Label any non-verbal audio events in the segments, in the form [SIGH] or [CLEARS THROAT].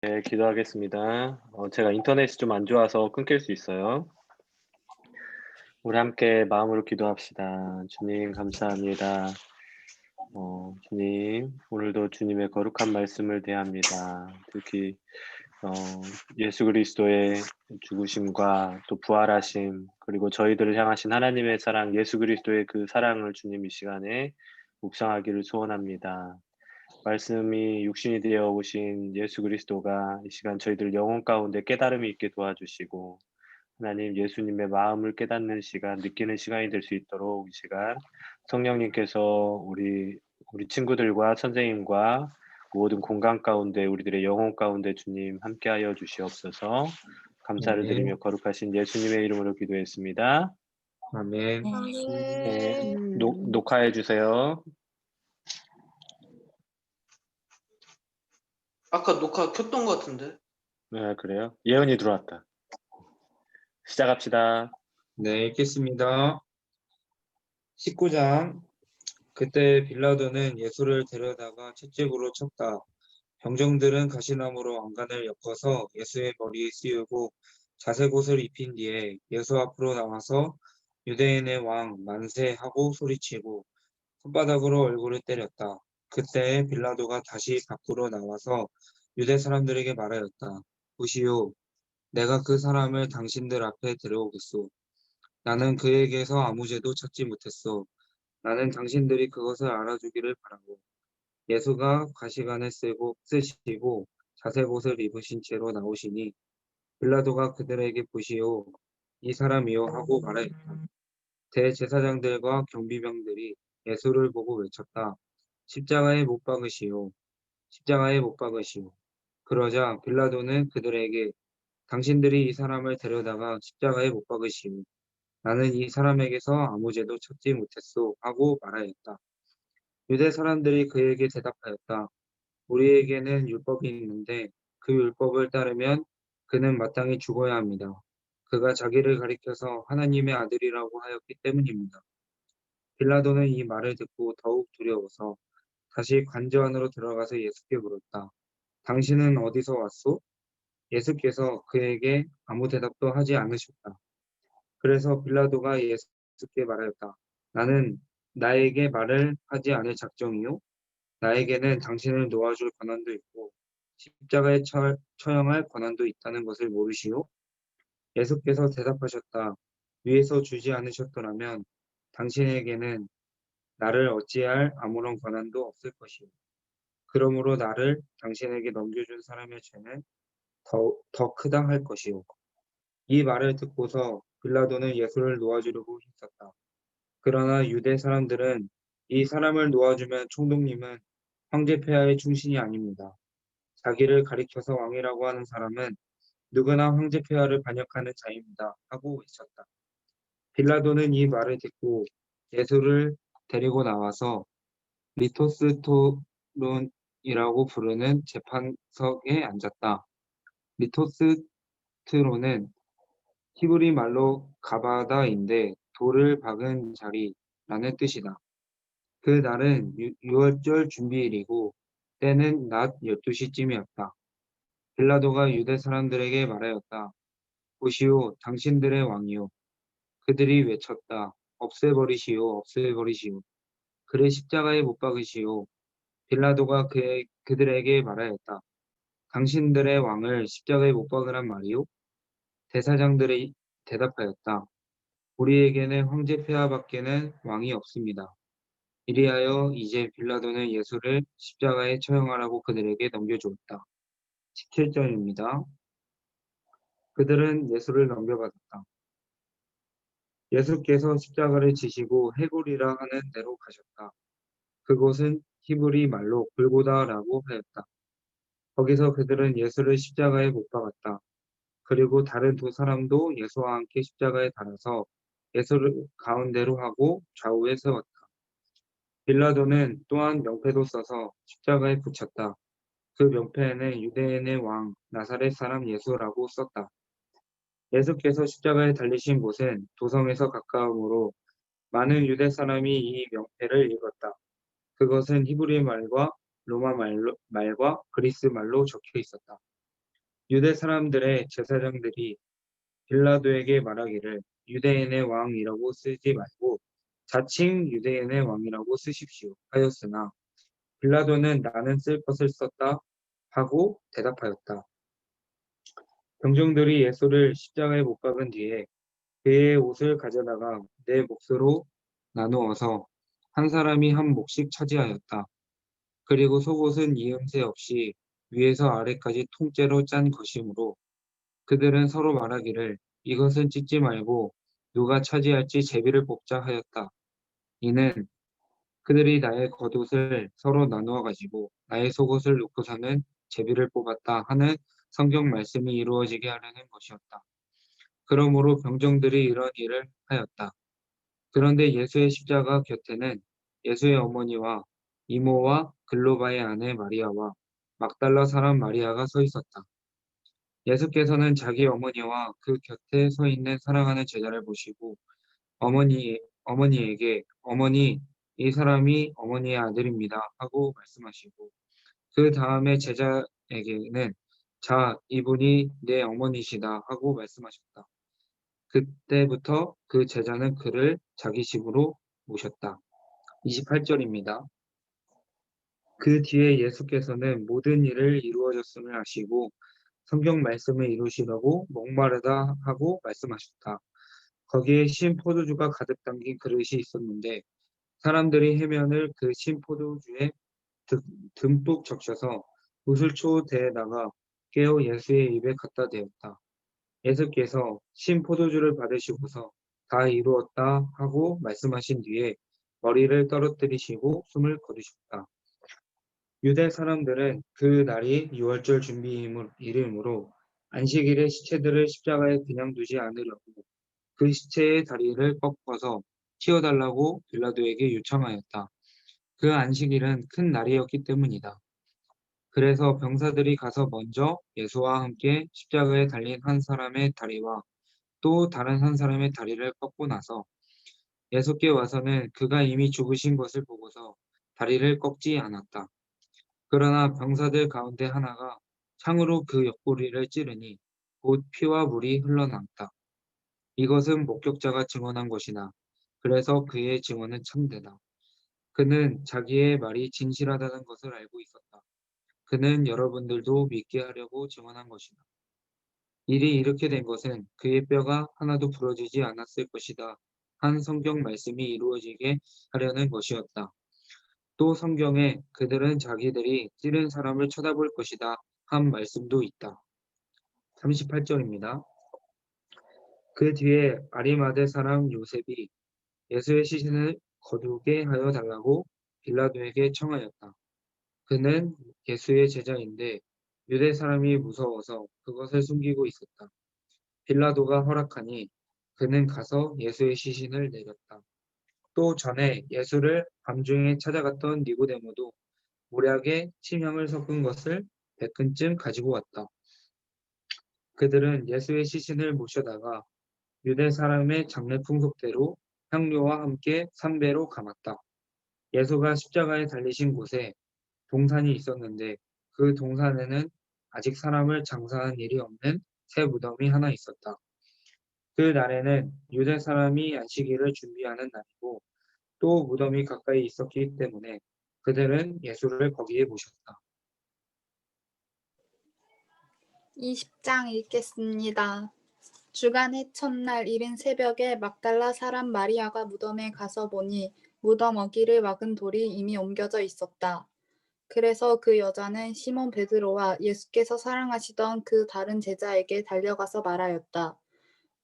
네, 기도하겠습니다. 어, 제가 인터넷이 좀 안 좋아서 끊길 수 있어요. 우리 함께 마음으로 기도합시다. 주님, 감사합니다. 어, 주님, 오늘도 주님의 거룩한 말씀을 대합니다. 특히 어, 예수 그리스도의 죽으심과 또 부활하심, 그리고 저희들을 향하신 하나님의 사랑, 예수 그리스도의 그 사랑을 주님 이 시간에 묵상하기를 소원합니다. 말씀이 육신이 되어 오신 예수 그리스도가 이 시간 저희들 영혼 가운데 깨달음이 있게 도와주시고 하나님 예수님의 마음을 깨닫는 시간, 느끼는 시간이 될 수 있도록 이 시간 성령님께서 우리 우리 친구들과 선생님과 모든 공간 가운데 우리들의 영혼 가운데 주님 함께하여 주시옵소서. 감사를 아멘. 드리며 거룩하신 예수님의 이름으로 기도했습니다. 아멘. 네, 녹, 녹화해 주세요. 아까 녹화 켰던 것 같은데. 네, 그래요. 예언이 들어왔다. 시작합시다. 네, 읽겠습니다. 19장. 그때 빌라도는 예수를 데려다가 채찍으로 쳤다. 병정들은 가시나무로 왕관을 엮어서 예수의 머리에 씌우고 자색옷을 입힌 뒤에 예수 앞으로 나와서 유대인의 왕 만세 하고 소리치고 손바닥으로 얼굴을 때렸다. 그때 빌라도가 다시 밖으로 나와서 유대 사람들에게 말하였다. 보시오, 내가 그 사람을 당신들 앞에 데려오겠소. 나는 그에게서 아무 죄도 찾지 못했소. 나는 당신들이 그것을 알아주기를 바라고. 예수가 가시관을 쓰고 쓰시고 자색 옷을 입으신 채로 나오시니 빌라도가 그들에게 보시오 이 사람이요 하고 말하였다. 대제사장들과 경비병들이 예수를 보고 외쳤다. 십자가에 못 박으시오. 십자가에 못 박으시오. 그러자 빌라도는 그들에게 당신들이 이 사람을 데려다가 십자가에 못 박으시오. 나는 이 사람에게서 아무 죄도 찾지 못했소 하고 말하였다. 유대 사람들이 그에게 대답하였다. 우리에게는 율법이 있는데 그 율법을 따르면 그는 마땅히 죽어야 합니다. 그가 자기를 가리켜서 하나님의 아들이라고 하였기 때문입니다. 빌라도는 이 말을 듣고 더욱 두려워서 다시 관저 안으로 들어가서 예수께 물었다. 당신은 어디서 왔소? 예수께서 그에게 아무 대답도 하지 않으셨다. 그래서 빌라도가 예수께 말하였다. 나는 나에게 말을 하지 않을 작정이요? 나에게는 당신을 놓아줄 권한도 있고 십자가에 처, 처형할 권한도 있다는 것을 모르시오? 예수께서 대답하셨다. 위에서 주지 않으셨더라면 당신에게는 나를 어찌할 아무런 권한도 없을 것이오. 그러므로 나를 당신에게 넘겨준 사람의 죄는 더, 더 크다 할 것이오. 이 말을 듣고서 빌라도는 예수를 놓아주려고 힘썼다. 그러나 유대 사람들은 이 사람을 놓아주면 총독님은 황제 폐하의 충신이 아닙니다. 자기를 가리켜서 왕이라고 하는 사람은 누구나 황제 폐하를 반역하는 자입니다. 하고 외쳤다. 빌라도는 이 말을 듣고 예수를 데리고 나와서 리토스 토론이라고 부르는 재판석에 앉았다. 리토스 트론은 히브리 말로 가바다인데 돌을 박은 자리라는 뜻이다. 그 날은 유, 월절 준비일이고 때는 낮 12시쯤이었다. 빌라도가 유대 사람들에게 말하였다. 보시오, 당신들의 왕이요. 그들이 외쳤다. 없애버리시오, 없애버리시오. 그를 십자가에 못 박으시오. 빌라도가 그의, 그들에게 말하였다. 당신들의 왕을 십자가에 못 박으란 말이오? 대사장들이 대답하였다. 우리에게는 황제 폐하밖에는 왕이 없습니다. 이리하여 이제 빌라도는 예수를 십자가에 처형하라고 그들에게 넘겨주었다. 17절입니다. 그들은 예수를 넘겨받았다. 예수께서 십자가를 지시고 해골이라 하는 데로 가셨다. 그곳은 히브리 말로 골고다라고 하였다. 거기서 그들은 예수를 십자가에 못 박았다. 그리고 다른 두 사람도 예수와 함께 십자가에 달아서 예수를 가운데로 하고 좌우에 세웠다. 빌라도는 또한 명패도 써서 십자가에 붙였다. 그 명패에는 유대인의 왕 나사렛 사람 예수라고 썼다. 예수께서 십자가에 달리신 곳은 도성에서 가까우므로 많은 유대 사람이 이 명패를 읽었다. 그것은 히브리 말과 로마 말로, 말과 그리스 말로 적혀 있었다. 유대 사람들의 제사장들이 빌라도에게 말하기를 유대인의 왕이라고 쓰지 말고 자칭 유대인의 왕이라고 쓰십시오 하였으나 빌라도는 나는 쓸 것을 썼다 하고 대답하였다. 병정들이 예수를 십자가에 못 박은 뒤에 그의 옷을 가져다가 네 몫으로 나누어서 한 사람이 한 몫씩 차지하였다. 그리고 속옷은 이음새 없이 위에서 아래까지 통째로 짠 것이므로 그들은 서로 말하기를 이것은 찢지 말고 누가 차지할지 제비를 뽑자 하였다. 이는 그들이 나의 겉옷을 서로 나누어 가지고 나의 속옷을 놓고서는 제비를 뽑았다 하는 성경 말씀이 이루어지게 하려는 것이었다. 그러므로 병정들이 이런 일을 하였다. 그런데 예수의 십자가 곁에는 예수의 어머니와 이모와 글로바의 아내 마리아와 막달라 사람 마리아가 서 있었다. 예수께서는 자기 어머니와 그 곁에 서 있는 사랑하는 제자를 보시고 어머니, 어머니에게 어머니, 이 사람이 어머니의 아들입니다 하고 말씀하시고 그 다음에 제자에게는 자, 이분이 내 어머니시다 하고 말씀하셨다. 그때부터 그 제자는 그를 자기 집으로 모셨다. 28절입니다. 그 뒤에 예수께서는 모든 일을 이루어졌음을 아시고 성경 말씀을 이루시라고 목마르다 하고 말씀하셨다. 거기에 신 포도주가 가득 담긴 그릇이 있었는데 사람들이 해면을 그 신 포도주에 듬- 듬뿍 적셔서 우슬초 대에다가 깨어 예수의 입에 갖다 대었다. 예수께서 신 포도주를 받으시고서 다 이루었다 하고 말씀하신 뒤에 머리를 떨어뜨리시고 숨을 거두셨다. 유대 사람들은 그 날이 유월절 준비일이므로 안식일에 시체들을 십자가에 그냥 두지 않으려고 그 시체의 다리를 꺾어서 치워달라고 빌라도에게 요청하였다. 그 안식일은 큰 날이었기 때문이다. 그래서 병사들이 가서 먼저 예수와 함께 십자가에 달린 한 사람의 다리와 또 다른 한 사람의 다리를 꺾고 나서 예수께 와서는 그가 이미 죽으신 것을 보고서 다리를 꺾지 않았다. 그러나 병사들 가운데 하나가 창으로 그 옆구리를 찌르니 곧 피와 물이 흘러나왔다. 이것은 목격자가 증언한 것이나 그래서 그의 증언은 참되다. 그는 자기의 말이 진실하다는 것을 알고 있었다. 그는 여러분들도 믿게 하려고 증언한 것이다. 일이 이렇게 된 것은 그의 뼈가 하나도 부러지지 않았을 것이다. 한 성경 말씀이 이루어지게 하려는 것이었다. 또 성경에 그들은 자기들이 찌른 사람을 쳐다볼 것이다. 한 말씀도 있다. 38절입니다. 그 뒤에 아리마대 사람 요셉이 예수의 시신을 거두게 하여 달라고 빌라도에게 청하였다. 그는 예수의 제자인데 유대 사람이 무서워서 그것을 숨기고 있었다. 빌라도가 허락하니 그는 가서 예수의 시신을 내렸다. 또 전에 예수를 밤중에 찾아갔던 니고데모도 모략에 침향을 섞은 것을 백근쯤 가지고 왔다. 그들은 예수의 시신을 모셔다가 유대 사람의 장례 풍속대로 향료와 함께 삼배로 감았다. 예수가 십자가에 달리신 곳에 동산이 있었는데 그 동산에는 아직 사람을 장사한 일이 없는 새 무덤이 하나 있었다. 그 날에는 유대 사람이 안식일을 준비하는 날이고 또 무덤이 가까이 있었기 때문에 그들은 예수를 거기에 모셨다. 20장 읽겠습니다. 주간의 첫날 이른 새벽에 막달라 사람 마리아가 무덤에 가서 보니 무덤 어기를 막은 돌이 이미 옮겨져 있었다. 그래서 그 여자는 시몬 베드로와 예수께서 사랑하시던 그 다른 제자에게 달려가서 말하였다.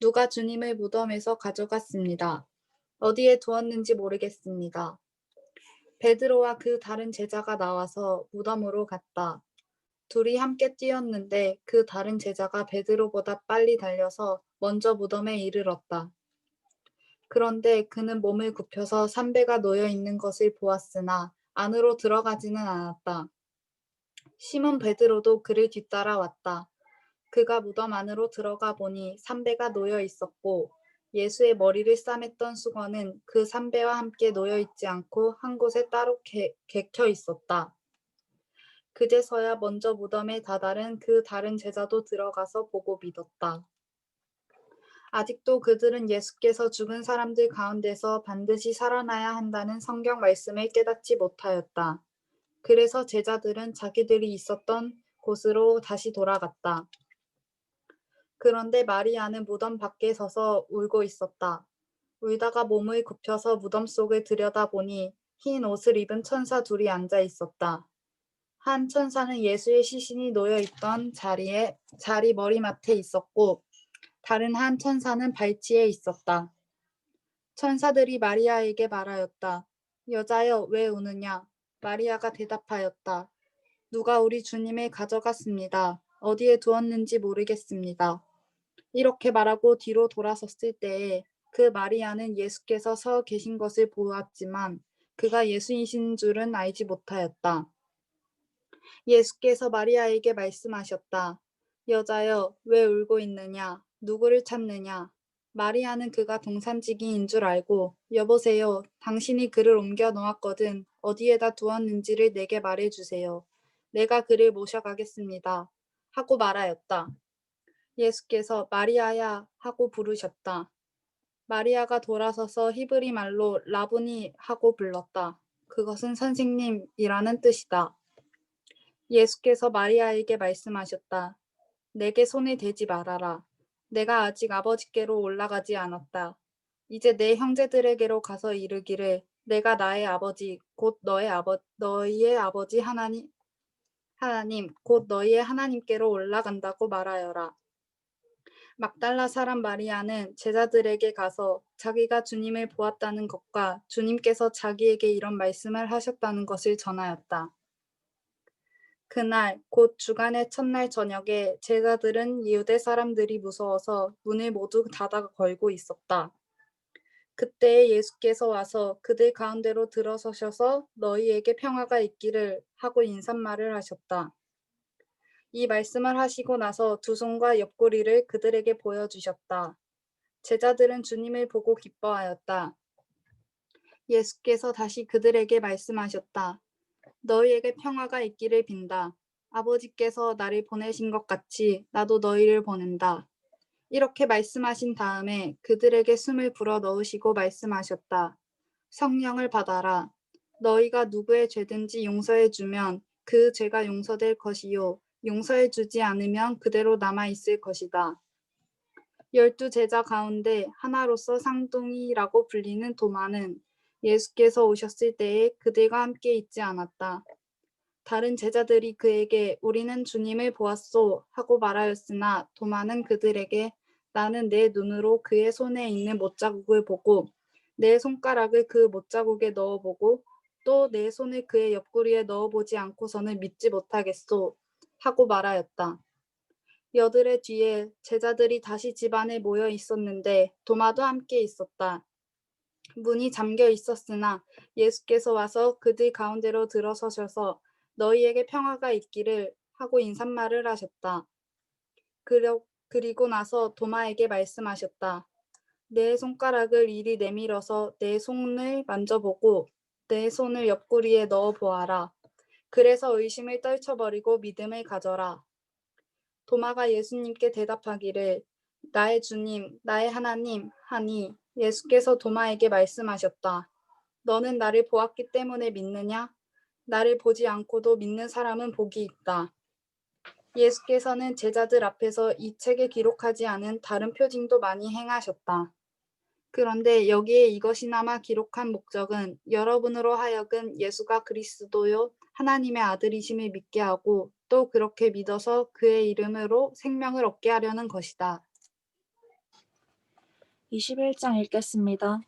누가 주님을 무덤에서 가져갔습니다. 어디에 두었는지 모르겠습니다. 베드로와 그 다른 제자가 나와서 무덤으로 갔다. 둘이 함께 뛰었는데 그 다른 제자가 베드로보다 빨리 달려서 먼저 무덤에 이르렀다. 그런데 그는 몸을 굽혀서 삼배가 놓여 있는 것을 보았으나 안으로 들어가지는 않았다. 시몬 베드로도 그를 뒤따라 왔다. 그가 무덤 안으로 들어가 보니 삼배가 놓여 있었고 예수의 머리를 싸맸던 수건은 그 삼배와 함께 놓여 있지 않고 한 곳에 따로 개, 객혀 있었다. 그제서야 먼저 무덤에 다다른 그 다른 제자도 들어가서 보고 믿었다. 아직도 그들은 예수께서 죽은 사람들 가운데서 반드시 살아나야 한다는 성경 말씀을 깨닫지 못하였다. 그래서 제자들은 자기들이 있었던 곳으로 다시 돌아갔다. 그런데 마리아는 무덤 밖에 서서 울고 있었다. 울다가 몸을 굽혀서 무덤 속을 들여다보니 흰 옷을 입은 천사 둘이 앉아 있었다. 한 천사는 예수의 시신이 놓여 있던 자리에 자리 머리맡에 있었고 다른 한 천사는 발치에 있었다. 천사들이 마리아에게 말하였다. 여자여 왜 우느냐? 마리아가 대답하였다. 누가 우리 주님을 가져갔습니다. 어디에 두었는지 모르겠습니다. 이렇게 말하고 뒤로 돌아섰을 때에 그 마리아는 예수께서 서 계신 것을 보았지만 그가 예수이신 줄은 알지 못하였다. 예수께서 마리아에게 말씀하셨다. 여자여, 왜 울고 있느냐? 누구를 찾느냐? 마리아는 그가 동산지기인 줄 알고, 여보세요, 당신이 그를 옮겨 놓았거든. 어디에다 두었는지를 내게 말해 주세요. 내가 그를 모셔가겠습니다. 하고 말하였다. 예수께서 마리아야 하고 부르셨다. 마리아가 돌아서서 히브리 말로 라부니 하고 불렀다. 그것은 선생님이라는 뜻이다. 예수께서 마리아에게 말씀하셨다. 내게 손을 대지 말아라. 내가 아직 아버지께로 올라가지 않았다. 이제 내 형제들에게로 가서 이르기를 내가 나의 아버지 곧 너의 아버 너희의 아버지 하나님 하나님 곧 너희의 하나님께로 올라간다고 말하여라. 막달라 사람 마리아는 제자들에게 가서 자기가 주님을 보았다는 것과 주님께서 자기에게 이런 말씀을 하셨다는 것을 전하였다. 그날 곧 주간의 첫날 저녁에 제자들은 유대 사람들이 무서워서 문을 모두 닫아 걸고 있었다. 그때 예수께서 와서 그들 가운데로 들어서셔서 너희에게 평화가 있기를 하고 인사말을 하셨다. 이 말씀을 하시고 나서 두 손과 옆구리를 그들에게 보여주셨다. 제자들은 주님을 보고 기뻐하였다. 예수께서 다시 그들에게 말씀하셨다. 너희에게 평화가 있기를 빈다. 아버지께서 나를 보내신 것 같이 나도 너희를 보낸다. 이렇게 말씀하신 다음에 그들에게 숨을 불어 넣으시고 말씀하셨다. 성령을 받아라. 너희가 누구의 죄든지 용서해 주면 그 죄가 용서될 것이요. 용서해 주지 않으면 그대로 남아 있을 것이다. 열두 제자 가운데 하나로서 쌍둥이라고 불리는 도마는 예수께서 오셨을 때에 그들과 함께 있지 않았다. 다른 제자들이 그에게 우리는 주님을 보았소 하고 말하였으나 도마는 그들에게 나는 내 눈으로 그의 손에 있는 못자국을 보고 내 손가락을 그 못자국에 넣어보고 또 내 손을 그의 옆구리에 넣어보지 않고서는 믿지 못하겠소 하고 말하였다. 여들의 뒤에 제자들이 다시 집안에 모여 있었는데 도마도 함께 있었다. 문이 잠겨 있었으나 예수께서 와서 그들 가운데로 들어서셔서 너희에게 평화가 있기를 하고 인사말을 하셨다. 그리고 나서 도마에게 말씀하셨다. 내 손가락을 이리 내밀어서 내 손을 만져보고 내 손을 옆구리에 넣어 보아라. 그래서 의심을 떨쳐버리고 믿음을 가져라. 도마가 예수님께 대답하기를 나의 주님, 나의 하나님 하니 예수께서 도마에게 말씀하셨다. 너는 나를 보았기 때문에 믿느냐? 나를 보지 않고도 믿는 사람은 복이 있다. 예수께서는 제자들 앞에서 이 책에 기록하지 않은 다른 표징도 많이 행하셨다. 그런데 여기에 이것이나마 기록한 목적은 여러분으로 하여금 예수가 그리스도요 하나님의 아들이심을 믿게 하고 또 그렇게 믿어서 그의 이름으로 생명을 얻게 하려는 것이다. 21장 읽겠습니다.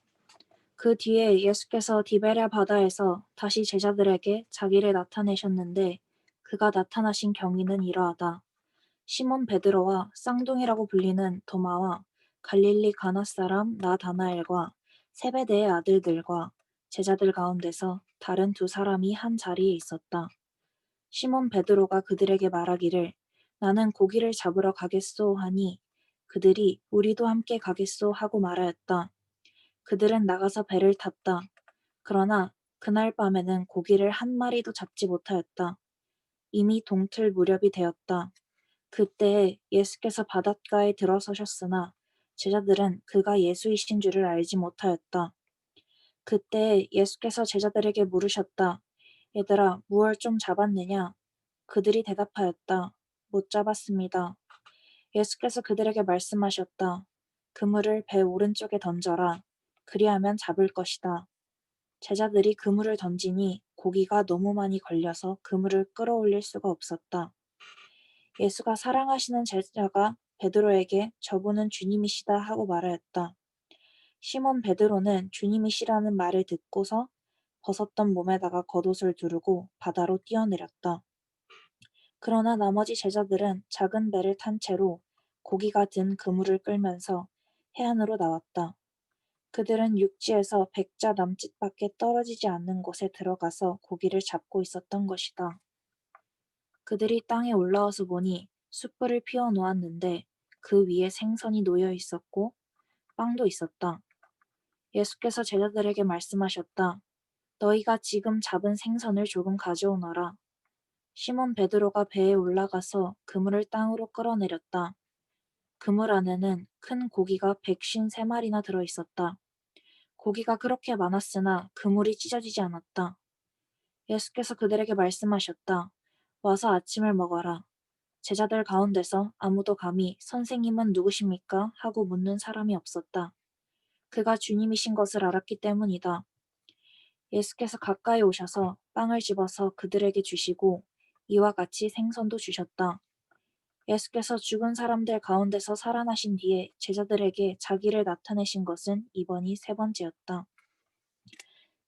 그 뒤에 예수께서 디베랴 바다에서 다시 제자들에게 자기를 나타내셨는데 그가 나타나신 경위는 이러하다. 시몬 베드로와 쌍둥이라고 불리는 도마와 갈릴리 가나 사람 나다나엘과 세베대의 아들들과 제자들 가운데서 다른 두 사람이 한 자리에 있었다. 시몬 베드로가 그들에게 말하기를 나는 고기를 잡으러 가겠소 하니 그들이 우리도 함께 가겠소 하고 말하였다. 그들은 나가서 배를 탔다. 그러나 그날 밤에는 고기를 한 마리도 잡지 못하였다. 이미 동틀 무렵이 되었다. 그때에 예수께서 바닷가에 들어서셨으나 제자들은 그가 예수이신 줄을 알지 못하였다. 그때 예수께서 제자들에게 물으셨다. 얘들아, 무얼 좀 잡았느냐? 그들이 대답하였다. 못 잡았습니다. 예수께서 그들에게 말씀하셨다. 그물을 배 오른쪽에 던져라. 그리하면 잡을 것이다. 제자들이 그물을 던지니 고기가 너무 많이 걸려서 그물을 끌어올릴 수가 없었다. 예수가 사랑하시는 제자가 베드로에게 저분은 주님이시다 하고 말하였다. 시몬 베드로는 주님이시라는 말을 듣고서 벗었던 몸에다가 겉옷을 두르고 바다로 뛰어내렸다. 그러나 나머지 제자들은 작은 배를 탄 채로 고기가 든 그물을 끌면서 해안으로 나왔다. 그들은 육지에서 백자 남짓밖에 떨어지지 않는 곳에 들어가서 고기를 잡고 있었던 것이다. 그들이 땅에 올라와서 보니 숯불을 피워 놓았는데 그 위에 생선이 놓여 있었고 빵도 있었다. 예수께서 제자들에게 말씀하셨다. 너희가 지금 잡은 생선을 조금 가져오너라. 시몬 베드로가 배에 올라가서 그물을 땅으로 끌어내렸다. 그물 안에는 큰 고기가 백쉰 세 마리나 들어 있었다. 고기가 그렇게 많았으나 그물이 찢어지지 않았다. 예수께서 그들에게 말씀하셨다. 와서 아침을 먹어라. 제자들 가운데서 아무도 감히 선생님은 누구십니까? 하고 묻는 사람이 없었다. 그가 주님이신 것을 알았기 때문이다. 예수께서 가까이 오셔서 빵을 집어서 그들에게 주시고 이와 같이 생선도 주셨다. 예수께서 죽은 사람들 가운데서 살아나신 뒤에 제자들에게 자기를 나타내신 것은 이번이 세 번째였다.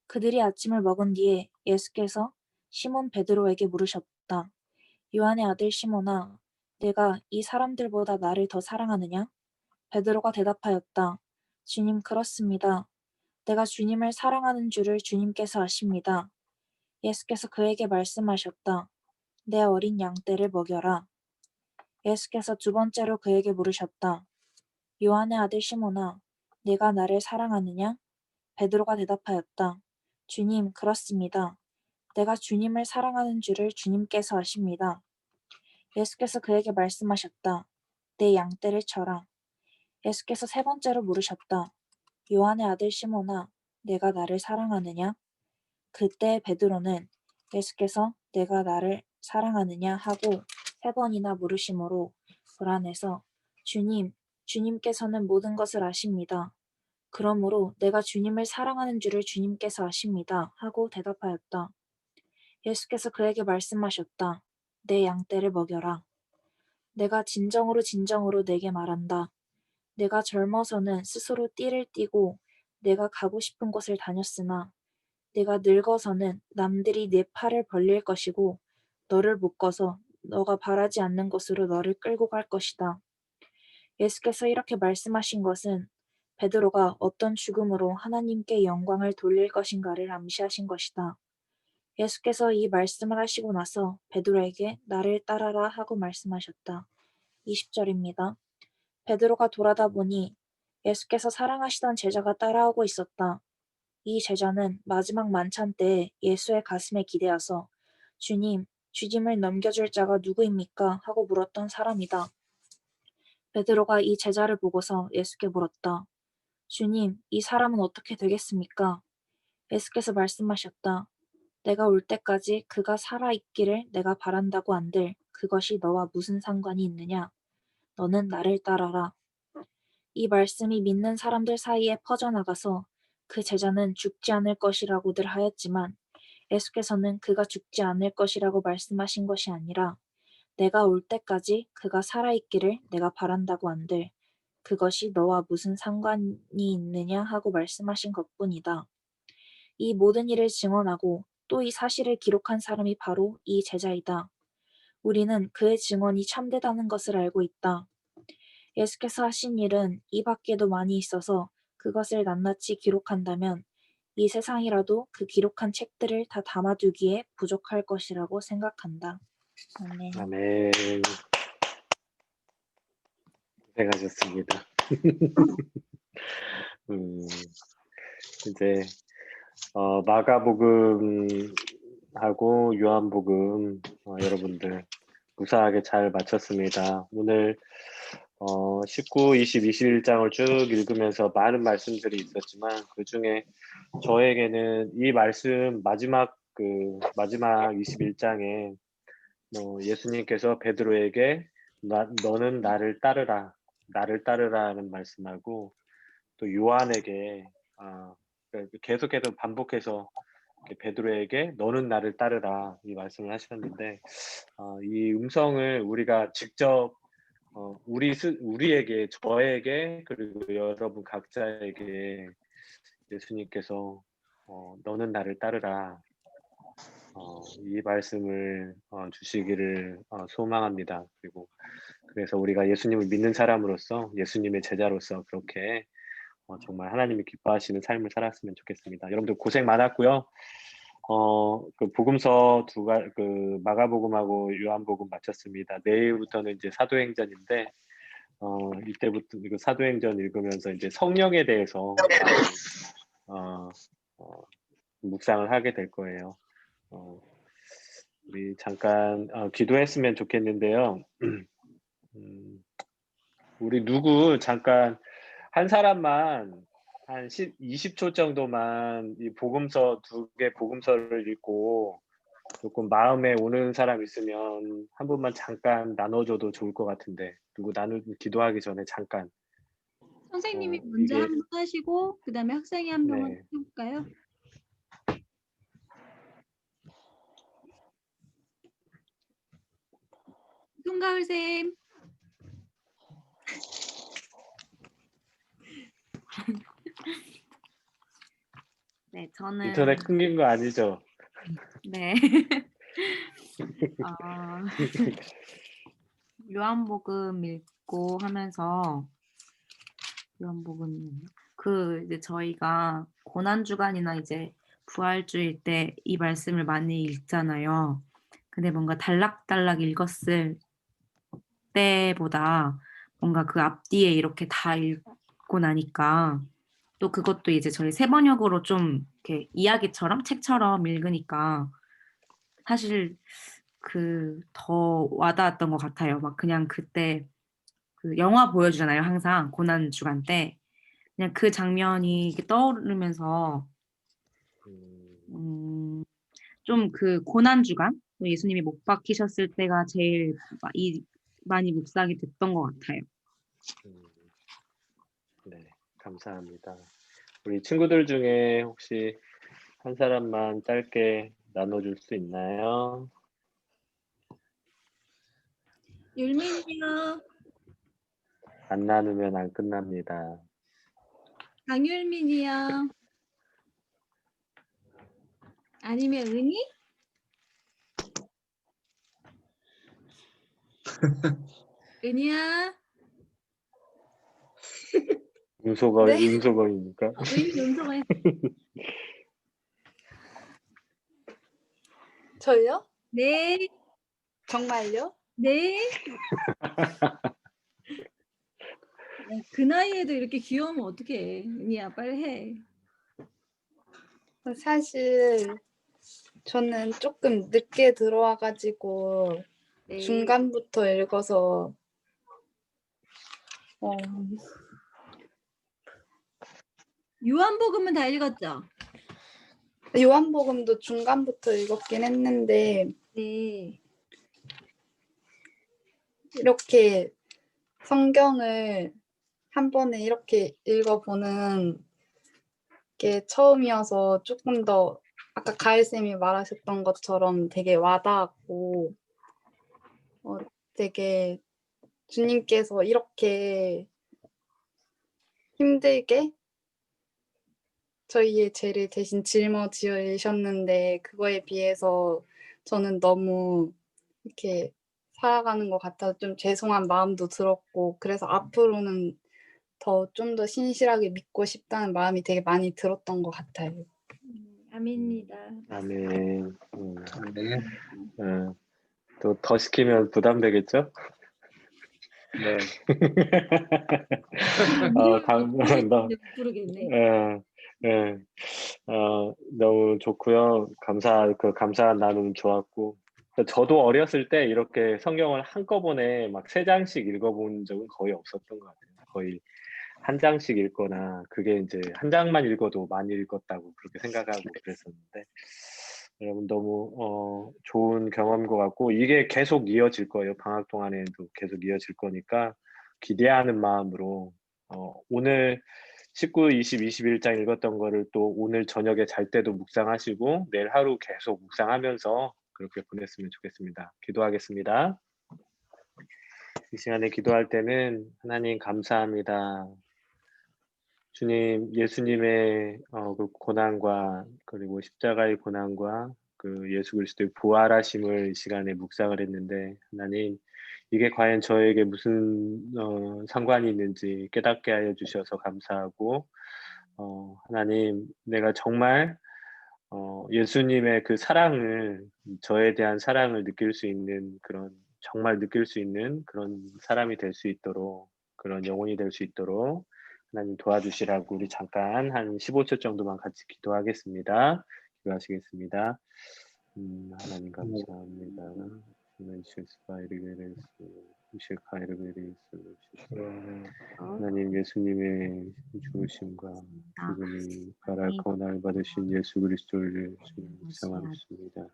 그들이 아침을 먹은 뒤에 예수께서 시몬 베드로에게 물으셨다. 요한의 아들 시몬아, 내가 이 사람들보다 나를 더 사랑하느냐? 베드로가 대답하였다. 주님, 그렇습니다. 내가 주님을 사랑하는 줄을 주님께서 아십니다. 예수께서 그에게 말씀하셨다. 내 어린 양떼를 먹여라. 예수께서 두 번째로 그에게 물으셨다. 요한의 아들 시몬아, 네가 나를 사랑하느냐? 베드로가 대답하였다. 주님, 그렇습니다. 내가 주님을 사랑하는 줄을 주님께서 아십니다. 예수께서 그에게 말씀하셨다. 내 양떼를 쳐라. 예수께서 세 번째로 물으셨다. 요한의 아들 시몬아, 내가 나를 사랑하느냐? 그때 베드로는 예수께서 내가 나를 사랑하느냐 하고 세 번이나 물으심으로 불안해서 주님, 주님께서는 모든 것을 아십니다. 그러므로 내가 주님을 사랑하는 줄을 주님께서 아십니다. 하고 대답하였다. 예수께서 그에게 말씀하셨다. 내 양떼를 먹여라. 내가 진정으로 진정으로 내게 말한다. 내가 젊어서는 스스로 띠를 띠고 내가 가고 싶은 곳을 다녔으나 내가 늙어서는 남들이 내 팔을 벌릴 것이고 너를 묶어서 너가 바라지 않는 곳으로 너를 끌고 갈 것이다. 예수께서 이렇게 말씀하신 것은 베드로가 어떤 죽음으로 하나님께 영광을 돌릴 것인가를 암시하신 것이다. 예수께서 이 말씀을 하시고 나서 베드로에게 나를 따라라 하고 말씀하셨다. 20절입니다. 베드로가 돌아다 보니 예수께서 사랑하시던 제자가 따라오고 있었다. 이 제자는 마지막 만찬 때에 예수의 가슴에 기대어서 주님, 주짐을 넘겨줄 자가 누구입니까? 하고 물었던 사람이다. 베드로가 이 제자를 보고서 예수께 물었다. 주님, 이 사람은 어떻게 되겠습니까? 예수께서 말씀하셨다. 내가 올 때까지 그가 살아있기를 내가 바란다고 한들 그것이 너와 무슨 상관이 있느냐? 너는 나를 따라라. 이 말씀이 믿는 사람들 사이에 퍼져나가서 그 제자는 죽지 않을 것이라고들 하였지만 예수께서는 그가 죽지 않을 것이라고 말씀하신 것이 아니라 내가 올 때까지 그가 살아있기를 내가 바란다고 한들 그것이 너와 무슨 상관이 있느냐 하고 말씀하신 것뿐이다. 이 모든 일을 증언하고 또 이 사실을 기록한 사람이 바로 이 제자이다. 우리는 그의 증언이 참되다는 것을 알고 있다. 예수께서 하신 일은 이 밖에도 많이 있어서 그것을 낱낱이 기록한다면 이 세상이라도 그 기록한 책들을 다 담아두기에 부족할 것이라고 생각한다. 아멘. 아멘. 고생하셨습니다. [LAUGHS] 음, 이제 어, 마가복음하고 요한복음 어, 여러분들 무사하게 잘 마쳤습니다. 오늘 어, 19, 20, 21장을 쭉 읽으면서 많은 말씀들이 있었지만 그 중에 저에게는 이 말씀 마지막 그 마지막 21장에 뭐 예수님께서 베드로에게 나, 너는 나를 따르라 나를 따르라는 말씀하고 또 요한에게 아, 계속해서 반복해서 베드로에게 너는 나를 따르라 이 말씀을 하셨는데 어, 이 음성을 우리가 직접 어, 우리 스, 우리에게 저에게 그리고 여러분 각자에게 예수님께서 어, 너는 나를 따르라 어, 이 말씀을 어, 주시기를 어, 소망합니다. 그리고 그래서 우리가 예수님을 믿는 사람으로서 예수님의 제자로서 그렇게 어, 정말 하나님이 기뻐하시는 삶을 살았으면 좋겠습니다. 여러분들 고생 많았고요. 어, 그 복음서 두가 그 마가복음하고 요한복음 마쳤습니다. 내일부터는 이제 사도행전인데 어, 이때부터 그 사도행전 읽으면서 이제 성령에 대해서 어, 어, 묵상을 하게 될 거예요. 어, 우리 잠깐 어, 기도했으면 좋겠는데요. [CLEARS THROAT] 음, 우리 누구 잠깐 한 사람만 한 10, 20초 정도만 이 복음서 두 개 복음서를 읽고 조금 마음에 오는 사람 있으면 한 분만 잠깐 나눠줘도 좋을 것 같은데 누구 나누 기도하기 전에 잠깐 선생님이 어, 먼저 이게- 한번 하시고 그 다음에 학생이 한번 네. 해볼까요? 송가을 쌤. 네, 저는 인터넷 끊긴 거 아니죠? 네. [LAUGHS] 어, 요한복음 읽고 하면서 요한복음 그 이제 저희가 고난 주간이나 이제 부활주일 때 이 말씀을 많이 읽잖아요. 근데 뭔가 달락달락 읽었을 때보다 뭔가 그 앞뒤에 이렇게 다 읽고 나니까 또 그것도 이제 저희 세 번역으로 좀 이렇게 이야기처럼 책처럼 읽으니까 사실 그 더 와닿았던 것 같아요. 막 그냥 그때 그 영화 보여주잖아요. 항상 고난 주간 때 그냥 그 장면이 이렇게 떠오르면서 음, 음, 좀그 고난 주간 또 예수님이 못 박히셨을 때가 제일 마- 이, 많이 묵상이 됐던 것 같아요. 음, 네, 감사합니다. 우리 친구들 중에 혹시 한 사람만 짧게 나눠줄 수 있나요? 율민이요. 안 나누면 안 끝납니다. 강율민이요. 아니면 은희? [LAUGHS] 은희야. [LAUGHS] 음소거, 네. 은희 연속해. 저요? 네. 정말요? 네. 야, [LAUGHS] 그 나이에도 이렇게 귀여우면 어떡해. 은희야, 빨리 해. 사실 저는 조금 늦게 들어와가지고 네. 중간부터 읽어서 어, 요한복음은 다 읽었죠? 요한복음도 중간부터 읽었긴 했는데 네. 이렇게 성경을 한 번에 이렇게 읽어보는 게 처음이어서 조금 더 아까 가일쌤이 말하셨던 것처럼 되게 와닿았고 어, 되게 주님께서 이렇게 힘들게 저희의 죄를 대신 짊어지셨는데 그거에 비해서 저는 너무 이렇게 살아가는 것 같아서 좀 죄송한 마음도 들었고 그래서 앞으로는 더 좀 더 신실하게 믿고 싶다는 마음이 되게 많이 들었던 것 같아요. 음, 아멘입니다. 아멘. 음, 네. 음, 또더 시키면 부담되겠죠? 네. [LAUGHS] 어, 다음, 너, 부르겠네. 예, 예, 어, 너무 좋고요. 감사, 그 감사한 나눔 좋았고, 저도 어렸을 때 이렇게 성경을 한꺼번에 막 세 장씩 읽어본 적은 거의 없었던 것 같아요. 거의 한 장씩 읽거나 그게 이제 한 장만 읽어도 많이 읽었다고 그렇게 생각하고 그랬었는데 여러분 너무 어, 좋은 경험인 것 같고 이게 계속 이어질 거예요. 방학 동안에도 계속 이어질 거니까 기대하는 마음으로 어, 오늘 19, 20, 21장 읽었던 거를 또 오늘 저녁에 잘 때도 묵상하시고 내일 하루 계속 묵상하면서 그렇게 보냈으면 좋겠습니다. 기도하겠습니다. 이 시간에 기도할 때는 하나님 감사합니다. 주님, 예수님의 어, 그 고난과 그리고 십자가의 고난과 그 예수 그리스도의 부활하심을 이 시간에 묵상을 했는데 하나님 이게 과연 저에게 무슨 어, 상관이 있는지 깨닫게 하여 주셔서 감사하고 어, 하나님 내가 정말 어, 예수님의 그 사랑을 저에 대한 사랑을 느낄 수 있는 그런 정말 느낄 수 있는 그런 사람이 될 수 있도록 그런 영혼이 될 수 있도록 하나님 도와주시라고 우리 잠깐 한 15초 정도만 같이 기도하겠습니다. 기도하시겠습니다. 음, 하나님 감사합니다. 이르게 우시카 이르게 하나님 예수님의 죽으심과 죽음이 가라고. 날 받으신 예수 그리스도를 묵상하겠습니다.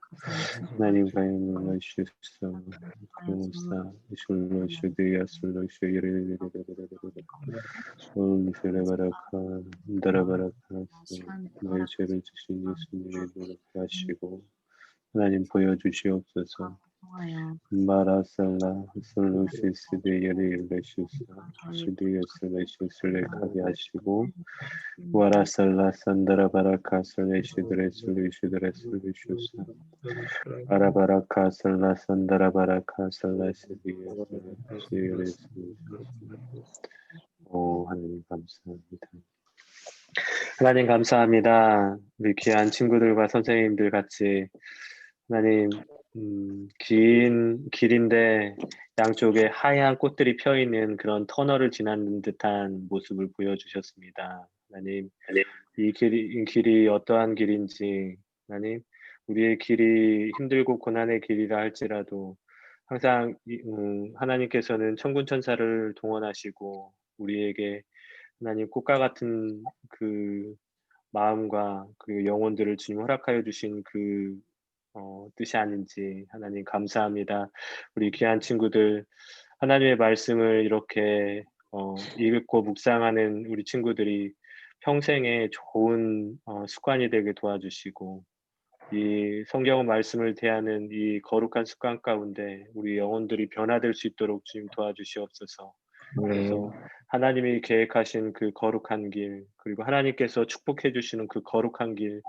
하나님 가인을 하시옵소서. 그모사 이술로 슈드야 술로 슈이르르르르르르르 온세레바라카 다라바라카 너의 죄를 지신 예수님의 노력해 하시고 하나님 보여주시옵소서. 마라살라 솔루시스드 예리일레시스 시드예슬레시스레 가게 하시고 와라살라 산다라 바라카 솔레시드레 솔루시드레 솔루시스. 아라바라카 살라 산다라 바라카 살라시디에 오 하나님 감사합니다. 하나님 감사합니다. 우리 귀한 친구들과 선생님들 같이 하나님 음, 긴 길인데 양쪽에 하얀 꽃들이 펴 있는 그런 터널을 지나는 듯한 모습을 보여주셨습니다. 하나님, 이 길이, 이 길이 어떠한 길인지, 하나님, 우리의 길이 힘들고 고난의 길이라 할지라도 항상 이- 음, 하나님께서는 천군 천사를 동원하시고 우리에게 하나님 꽃과 같은 그 마음과 그리고 영혼들을 주님 허락하여 주신 그 어, 뜻이 아닌지 하나님 감사합니다. 우리 귀한 친구들 하나님의 말씀을 이렇게 어, 읽고 묵상하는 우리 친구들이 평생에 좋은 어, 습관이 되게 도와주시고 이 성경 말씀을 대하는 이 거룩한 습관 가운데 우리 영혼들이 변화될 수 있도록 주님 도와주시옵소서. 그래서 하나님이 계획하신 그 거룩한 길 그리고 하나님께서 축복해 주시는 그 거룩한 길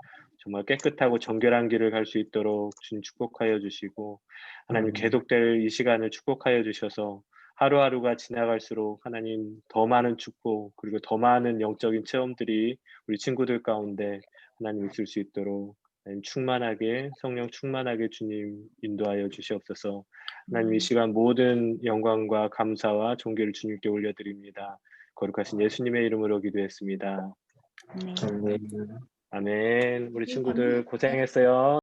정말 깨끗하고 정결한 길을 갈 수 있도록 주님 축복하여 주시고 하나님 음. 계속될 이 시간을 축복하여 주셔서 하루하루가 지나갈수록 하나님 더 많은 축복 그리고 더 많은 영적인 체험들이 우리 친구들 가운데 하나님 있을 수 있도록 하나님 충만하게 성령 충만하게 주님 인도하여 주시옵소서. 하나님 이 시간 모든 영광과 감사와 존귀를 주님께 올려드립니다. 거룩하신 예수님의 이름으로 기도했습니다. 네. 아멘. 우리 친구들 고생했어요